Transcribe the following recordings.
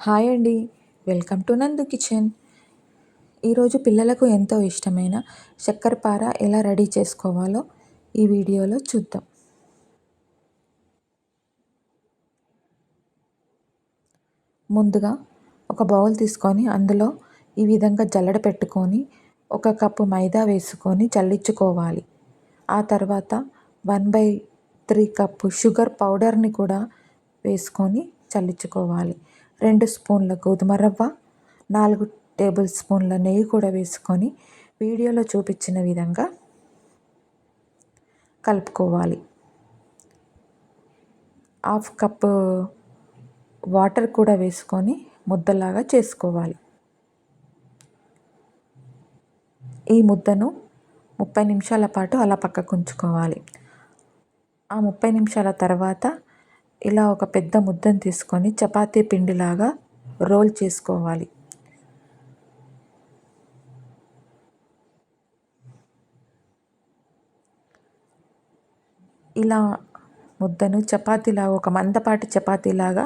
Hi అండి. Welcome to Nandu kitchen. ఈరోజు పిల్లలకు ఎంతో ఇష్టమైన చక్కెరపార ఎలా రెడీ చేసుకోవాలో ఈ వీడియోలో చూద్దాం. ముందుగా ఒక బౌల్ తీసుకొని అందులో ఈ విధంగా జల్లడ పెట్టుకొని ఒక కప్పు మైదా వేసుకొని చల్లించుకోవాలి. ఆ తర్వాత one by three cup sugar పౌడర్ని కూడా వేసుకొని చల్లించుకోవాలి. రెండు స్పూన్ల గోధుమ రవ్వ నాలుగు టేబుల్ స్పూన్ల నెయ్యి కూడా వేసుకొని వీడియోలో చూపించిన విధంగా కలుపుకోవాలి. హాఫ్ కప్పు వాటర్ కూడా వేసుకొని ముద్దలాగా చేసుకోవాలి. ఈ ముద్దను ముప్పై నిమిషాల పాటు అలా పక్కకు ఉంచుకోవాలి. ఆ ముప్పై నిమిషాల తర్వాత ఇలా ఒక పెద్ద ముద్దను తీసుకొని చపాతీ పిండిలాగా రోల్ చేసుకోవాలి. ఇలా ముద్దను చపాతీలాగా ఒక మందపాటి చపాతీలాగా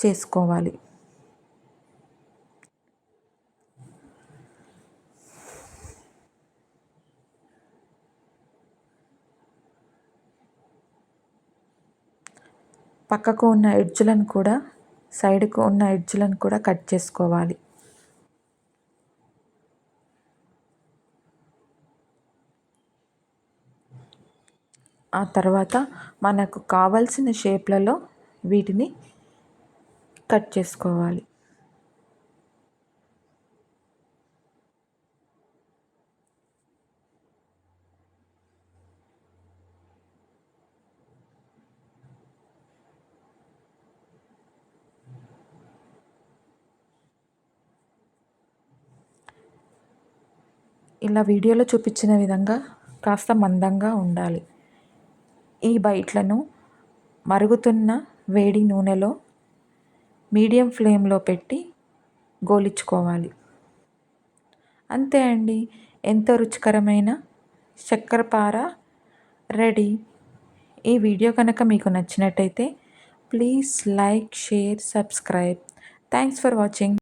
చేసుకోవాలి. పక్కకు ఉన్న ఎడ్జ్లను కూడా సైడ్కు ఉన్న ఎడ్జ్లను కూడా కట్ చేసుకోవాలి. ఆ తర్వాత మనకు కావలసిన షేప్లలో వీటిని కట్ చేసుకోవాలి. ఇలా వీడియోలో చూపించిన విధంగా కాస్త మందంగా ఉండాలి. ఈ బయట్లను మరుగుతున్న వేడి నూనెలో మీడియం ఫ్లేమ్లో పెట్టి గోలించుకోవాలి. అంతే అండి. ఎంతో రుచికరమైన చక్కెరపార రెడీ. ఈ వీడియో కనుక మీకు నచ్చినట్టయితే please like share subscribe. Thanks for watching.